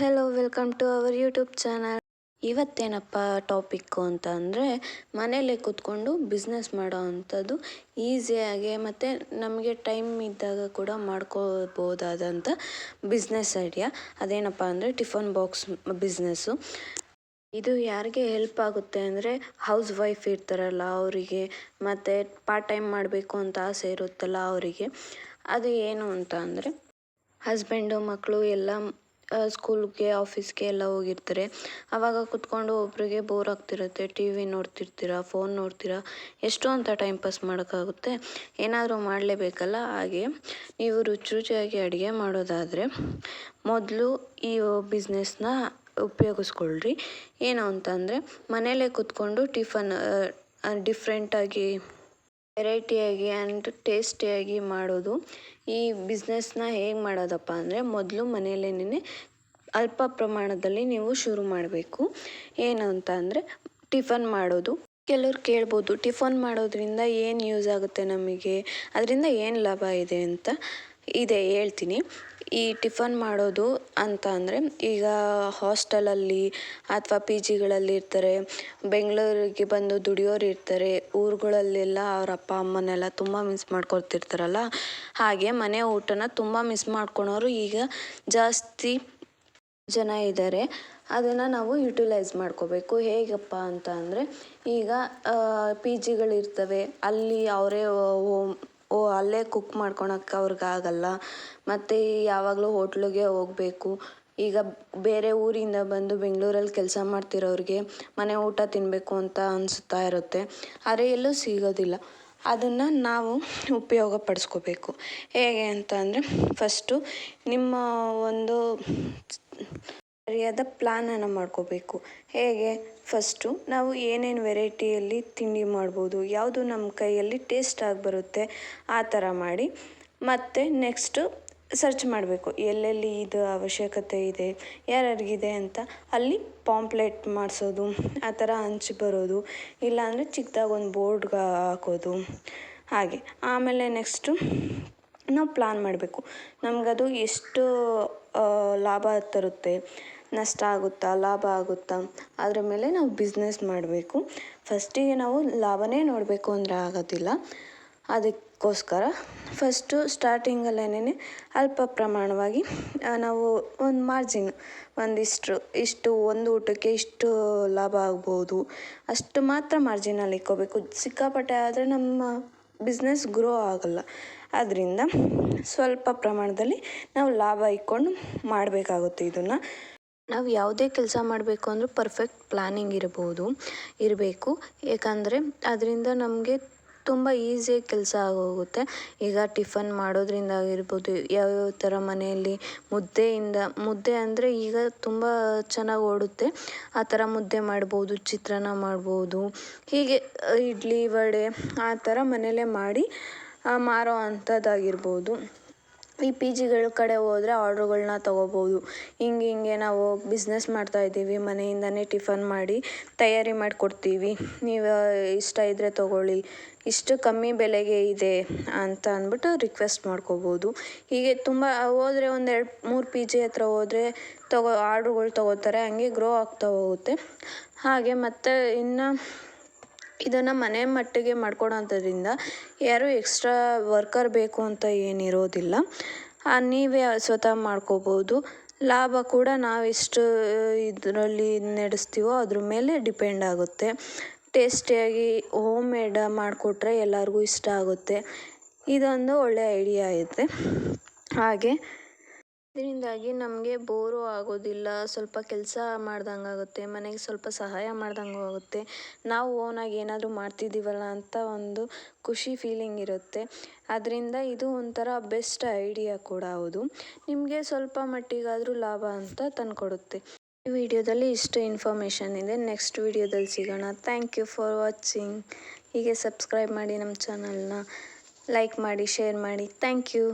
Hello welcome to our YouTube channel ಇವತ್ತೇನಪ್ಪ topic ಅಂತ ಅಂದರೆ ಮನೇಲೇ ಕೂತ್ಕೊಂಡು ಬಿಸ್ನೆಸ್ ಮಾಡೋ ಅಂಥದ್ದು ಈಸಿಯಾಗಿ ಮತ್ತು ನಮಗೆ ಟೈಮ್ ಇದ್ದಾಗ ಕೂಡ ಮಾಡ್ಕೋಬೋದಾದಂಥ ಬಿಸ್ನೆಸ್ ಐಡಿಯಾ ಅದೇನಪ್ಪ ಅಂದರೆ ಟಿಫನ್ ಬಾಕ್ಸ್ ಬಿಸ್ನೆಸ್ಸು ಇದು ಯಾರಿಗೆ ಹೆಲ್ಪ್ ಆಗುತ್ತೆ ಅಂದರೆ ಹೌಸ್ ವೈಫ್ ಇರ್ತಾರಲ್ಲ ಅವರಿಗೆ, ಮತ್ತು ಪಾರ್ಟ್ ಟೈಮ್ ಮಾಡಬೇಕು ಅಂತ ಆಸೆ ಇರುತ್ತಲ್ಲ ಅವರಿಗೆ, ಅದು ಏನು ಅಂತ ಅಂದರೆ ಹಸ್ಬೆಂಡು ಮಕ್ಕಳು ಎಲ್ಲ ಸ್ಕೂಲ್ಗೆ ಆಫೀಸ್ಗೆ ಎಲ್ಲ ಹೋಗಿರ್ತಾರೆ. ಆವಾಗ ಕುತ್ಕೊಂಡು ಒಬ್ಬರಿಗೆ ಬೋರ್ ಆಗ್ತಿರುತ್ತೆ. ಟಿ ವಿ ನೋಡ್ತಿರ್ತೀರ ಫೋನ್ ನೋಡ್ತೀರಾ, ಎಷ್ಟು ಅಂತ ಟೈಮ್ ಪಾಸ್ ಮಾಡೋಕ್ಕಾಗುತ್ತೆ. ಏನಾದರೂ ಮಾಡಲೇಬೇಕಲ್ಲ? ಹಾಗೆ ನೀವು ರುಚಿ ರುಚಿಯಾಗಿ ಅಡುಗೆ ಮಾಡೋದಾದರೆ ಮೊದಲು ಈ ಬಿಸ್ನೆಸ್ನ ಉಪಯೋಗಿಸ್ಕೊಳ್ರಿ. ಏನು ಅಂತಂದರೆ ಮನೇಲೆ ಕೂತ್ಕೊಂಡು ಟಿಫನ್ ಡಿಫ್ರೆಂಟಾಗಿ ವೆರೈಟಿಯಾಗಿ ಆ್ಯಂಡ್ ಟೇಸ್ಟಿಯಾಗಿ ಮಾಡೋದು. ಈ ಬಿಸ್ನೆಸ್ನ ಹೇಗೆ ಮಾಡೋದಪ್ಪ ಅಂದರೆ ಮೊದಲು ಮನೆಯಲ್ಲೇನೆ ಅಲ್ಪ ಪ್ರಮಾಣದಲ್ಲಿ ನೀವು ಶುರು ಮಾಡಬೇಕು. ಏನು ಅಂತ ಅಂದರೆ ಟಿಫನ್ ಮಾಡೋದು. ಕೆಲವ್ರು ಕೇಳ್ಬೋದು, ಟಿಫನ್ ಮಾಡೋದ್ರಿಂದ ಏನು ಯೂಸ್ ಆಗುತ್ತೆ ನಮಗೆ? ಅದರಿಂದ ಏನು ಲಾಭ ಇದೆ ಅಂತ. ಇದೆ, ಹೇಳ್ತೀನಿ. ಈ ಟಿಫನ್ ಮಾಡೋದು ಅಂತ ಅಂದರೆ ಈಗ ಹಾಸ್ಟೆಲಲ್ಲಿ ಅಥವಾ ಪಿ ಜಿಗಳಲ್ಲಿ ಇರ್ತಾರೆ, ಬೆಂಗಳೂರಿಗೆ ಬಂದು ದುಡಿಯೋರು ಇರ್ತಾರೆ, ಊರುಗಳಲ್ಲೆಲ್ಲ ಅವ್ರ ಅಪ್ಪ ಅಮ್ಮನ್ನೆಲ್ಲ ತುಂಬ ಮಿಸ್ ಮಾಡ್ಕೊಳ್ತಿರ್ತಾರಲ್ಲ. ಹಾಗೆ ಮನೆ ಊಟನ ತುಂಬ ಮಿಸ್ ಮಾಡ್ಕೊಳೋರು ಈಗ ಜಾಸ್ತಿ ಜನ ಇದ್ದಾರೆ. ಅದನ್ನು ನಾವು ಯುಟಿಲೈಸ್ ಮಾಡ್ಕೋಬೇಕು. ಹೇಗಪ್ಪ ಅಂತ ಅಂದರೆ ಈಗ ಪಿ ಜಿಗಳಿರ್ತವೆ, ಅಲ್ಲಿ ಅವರೇ ಓ, ಅಲ್ಲೇ ಕುಕ್ ಮಾಡ್ಕೊಳಕ್ಕೆ ಅವ್ರಿಗೆ ಆಗಲ್ಲ. ಮತ್ತು ಯಾವಾಗಲೂ ಹೋಟ್ಲಿಗೆ ಹೋಗಬೇಕು. ಈಗ ಬೇರೆ ಊರಿಂದ ಬಂದು ಬೆಂಗಳೂರಲ್ಲಿ ಕೆಲಸ ಮಾಡ್ತಿರೋರಿಗೆ ಮನೆ ಊಟ ತಿನ್ನಬೇಕು ಅಂತ ಅನಿಸ್ತಾ ಇರುತ್ತೆ. ಆದರೆ ಎಲ್ಲೂ ಸಿಗೋದಿಲ್ಲ. ಅದನ್ನು ನಾವು ಉಪಯೋಗ ಪಡಿಸ್ಕೋಬೇಕು. ಹೇಗೆ ಅಂತ ಅಂದರೆ ಫಸ್ಟು ನಿಮ್ಮ ಒಂದು ಸರಿಯಾದ ಪ್ಲ್ಯಾನನ್ನು ಮಾಡ್ಕೋಬೇಕು. ಹೇಗೆ? ಫಸ್ಟು ನಾವು ಏನೇನು ವೆರೈಟಿಯಲ್ಲಿ ತಿಂಡಿ ಮಾಡ್ಬೋದು, ಯಾವುದು ನಮ್ಮ ಕೈಯಲ್ಲಿ ಟೇಸ್ಟ್ ಆಗಿ ಬರುತ್ತೆ ಆ ಥರ ಮಾಡಿ. ಮತ್ತು ನೆಕ್ಸ್ಟು ಸರ್ಚ್ ಮಾಡಬೇಕು, ಎಲ್ಲೆಲ್ಲಿ ಇದು ಅವಶ್ಯಕತೆ ಇದೆ, ಯಾರ್ಯಾರಿಗಿದೆ ಅಂತ. ಅಲ್ಲಿ ಪಾಂಪ್ಲೆಟ್ ಮಾಡಿಸೋದು, ಆ ಥರ ಹಂಚಿ ಬರೋದು, ಇಲ್ಲಾಂದರೆ ಚಿಕ್ಕದಾಗಿ ಒಂದು ಬೋರ್ಡ್ಗೆ ಹಾಕೋದು, ಹಾಗೆ. ಆಮೇಲೆ ನೆಕ್ಸ್ಟು ನಾವು ಪ್ಲಾನ್ ಮಾಡಬೇಕು, ನಮಗದು ಎಷ್ಟು ಲಾಭ ತರುತ್ತೆ ನಷ್ಟ ಆಗುತ್ತಾ, ಲಾಭ ಆಗುತ್ತಾ, ಅದರ ಮೇಲೆ ನಾವು ಬಿಸ್ನೆಸ್ ಮಾಡಬೇಕು. ಫಸ್ಟಿಗೆ ನಾವು ಲಾಭನೇ ನೋಡಬೇಕು ಅಂದರೆ ಆಗೋದಿಲ್ಲ. ಅದಕ್ಕೋಸ್ಕರ ಫಸ್ಟು ಸ್ಟಾರ್ಟಿಂಗಲ್ಲೇನೆ ಅಲ್ಪ ಪ್ರಮಾಣವಾಗಿ ನಾವು ಒಂದು ಮಾರ್ಜಿನ್ ಒಂದಿಷ್ಟು, ಇಷ್ಟು, ಒಂದು ಊಟಕ್ಕೆ ಇಷ್ಟು ಲಾಭ ಆಗ್ಬೋದು. ಅಷ್ಟು ಮಾತ್ರ ಮಾರ್ಜಿನಲ್ಲಿ ಇಕ್ಕೋಬೇಕು. ಸಿಕ್ಕಾಪಟ್ಟೆ ಆದರೆ ನಮ್ಮ ಬಿಸ್ನೆಸ್ ಗ್ರೋ ಆಗಲ್ಲ. ಆದ್ದರಿಂದ ಸ್ವಲ್ಪ ಪ್ರಮಾಣದಲ್ಲಿ ನಾವು ಲಾಭ ಇಟ್ಕೊಂಡು ಮಾಡಬೇಕಾಗುತ್ತೆ ಇದನ್ನು. ನಾವು ಯಾವುದೇ ಕೆಲಸ ಮಾಡಬೇಕು ಅಂದರೂ ಪರ್ಫೆಕ್ಟ್ ಪ್ಲಾನಿಂಗ್ ಇರ್ಬೋದು, ಇರಬೇಕು. ಏಕೆಂದರೆ ಅದರಿಂದ ನಮಗೆ ತುಂಬ ಈಸಿಯಾಗಿ ಕೆಲಸ ಆಗೋಗುತ್ತೆ. ಈಗ ಟಿಫನ್ ಮಾಡೋದ್ರಿಂದ ಆಗಿರ್ಬೋದು, ಯಾವ್ಯಾವ ಥರ ಮನೆಯಲ್ಲಿ ಮುದ್ದೆಯಿಂದ, ಮುದ್ದೆ ಅಂದರೆ ಈಗ ತುಂಬ ಚೆನ್ನಾಗಿ ಓಡುತ್ತೆ. ಆ ಥರ ಮುದ್ದೆ ಮಾಡ್ಬೋದು, ಚಿತ್ರಾನ್ನ ಮಾಡ್ಬೋದು. ಹೀಗೆ, ಇಡ್ಲಿ, ವಡೆ ಆ ಥರ ಮನೆಯಲ್ಲೇ ಮಾಡಿ ಮಾರೋ ಅಂಥದ್ದಾಗಿರ್ಬೋದು. ಈ ಪಿ ಜಿಗಳ ಕಡೆ ಹೋದರೆ ಆರ್ಡ್ರುಗಳನ್ನ ತಗೋಬೋದು. ಹಿಂಗೆ ಹಿಂಗೆ ನಾವು ಬಿಸ್ನೆಸ್ ಮಾಡ್ತಾಯಿದ್ದೀವಿ ಮನೆಯಿಂದನೇ ಟಿಫನ್ ಮಾಡಿ ತಯಾರಿ ಮಾಡಿಕೊಡ್ತೀವಿ. ನೀವು ಇಷ್ಟ ಇದ್ದರೆ ತಗೊಳ್ಳಿ. ಇಷ್ಟು ಕಮ್ಮಿ ಬೆಲೆಗೆ ಇದೆ ಅಂತ ಅಂದ್ಬಿಟ್ಟು ರಿಕ್ವೆಸ್ಟ್ ಮಾಡ್ಕೋಬೋದು. ಹೀಗೆ ತುಂಬ, ಹೋದರೆ ಒಂದು ಎರಡು, ಮೂರು ಪಿ ಜಿ ಹತ್ರ ಹೋದರೆ ತಗೋ ಆರ್ಡ್ರುಗಳು ತಗೋತಾರೆ. ಹಂಗೆ ಗ್ರೋ ಆಗ್ತಾ ಹೋಗುತ್ತೆ. ಹಾಗೆ ಮತ್ತು ಇನ್ನು ಇದನ್ನು ಮನೆ ಮಟ್ಟಿಗೆ ಮಾಡ್ಕೊಡೋಂಥದ್ರಿಂದ ಯಾರೂ ಎಕ್ಸ್ಟ್ರಾ ವರ್ಕರ್ ಬೇಕು ಅಂತ ಏನಿರೋದಿಲ್ಲ. ನೀವೇ ಸ್ವತಃ ಮಾಡ್ಕೋಬೋದು. ಲಾಭ ಕೂಡ ನಾವೆಷ್ಟು ಇದರಲ್ಲಿ ನಡೆಸ್ತೀವೋ ಅದ್ರ ಮೇಲೆ ಡಿಪೆಂಡ್ ಆಗುತ್ತೆ. ಟೇಸ್ಟಿಯಾಗಿ ಹೋಮ್ ಮೇಡ್ ಮಾಡಿಕೊಟ್ರೆ ಎಲ್ಲರಿಗೂ ಇಷ್ಟ ಆಗುತ್ತೆ. ಇದೊಂದು ಒಳ್ಳೆಯ ಐಡಿಯಾ ಇದೆ. ಹಾಗೆ ಇದರಿಂದಾಗಿ ನಮಗೆ ಬೋರು ಆಗೋದಿಲ್ಲ, ಸ್ವಲ್ಪ ಕೆಲಸ ಮಾಡ್ದಂಗಾಗುತ್ತೆ, ಮನೆಗೆ ಸ್ವಲ್ಪ ಸಹಾಯ ಮಾಡ್ದಂಗೂ ಆಗುತ್ತೆ ನಾವು ಓನಾಗಿ ಏನಾದರೂ ಮಾಡ್ತಿದ್ದೀವಲ್ಲ ಅಂತ ಒಂದು ಖುಷಿ ಫೀಲಿಂಗ್ ಇರುತ್ತೆ. ಅದರಿಂದ ಇದು ಒಂಥರ ಬೆಸ್ಟ್ ಐಡಿಯಾ ಕೂಡ ಹೌದು. ನಿಮಗೆ ಸ್ವಲ್ಪ ಮಟ್ಟಿಗಾದರೂ ಲಾಭ ಅಂತ ತಂದುಕೊಡುತ್ತೆ. ಈ ವಿಡಿಯೋದಲ್ಲಿ ಇಷ್ಟು ಇನ್ಫಾರ್ಮೇಷನ್ ಇದೆ. ನೆಕ್ಸ್ಟ್ ವಿಡಿಯೋದಲ್ಲಿ ಸಿಗೋಣ. ಥ್ಯಾಂಕ್ ಯು ಫಾರ್ ವಾಚಿಂಗ್ ಹೀಗೆ ಸಬ್ಸ್ಕ್ರೈಬ್ ಮಾಡಿ ನಮ್ಮ ಚಾನಲ್ನ ಲೈಕ್ ಮಾಡಿ ಶೇರ್ ಮಾಡಿ. Thank you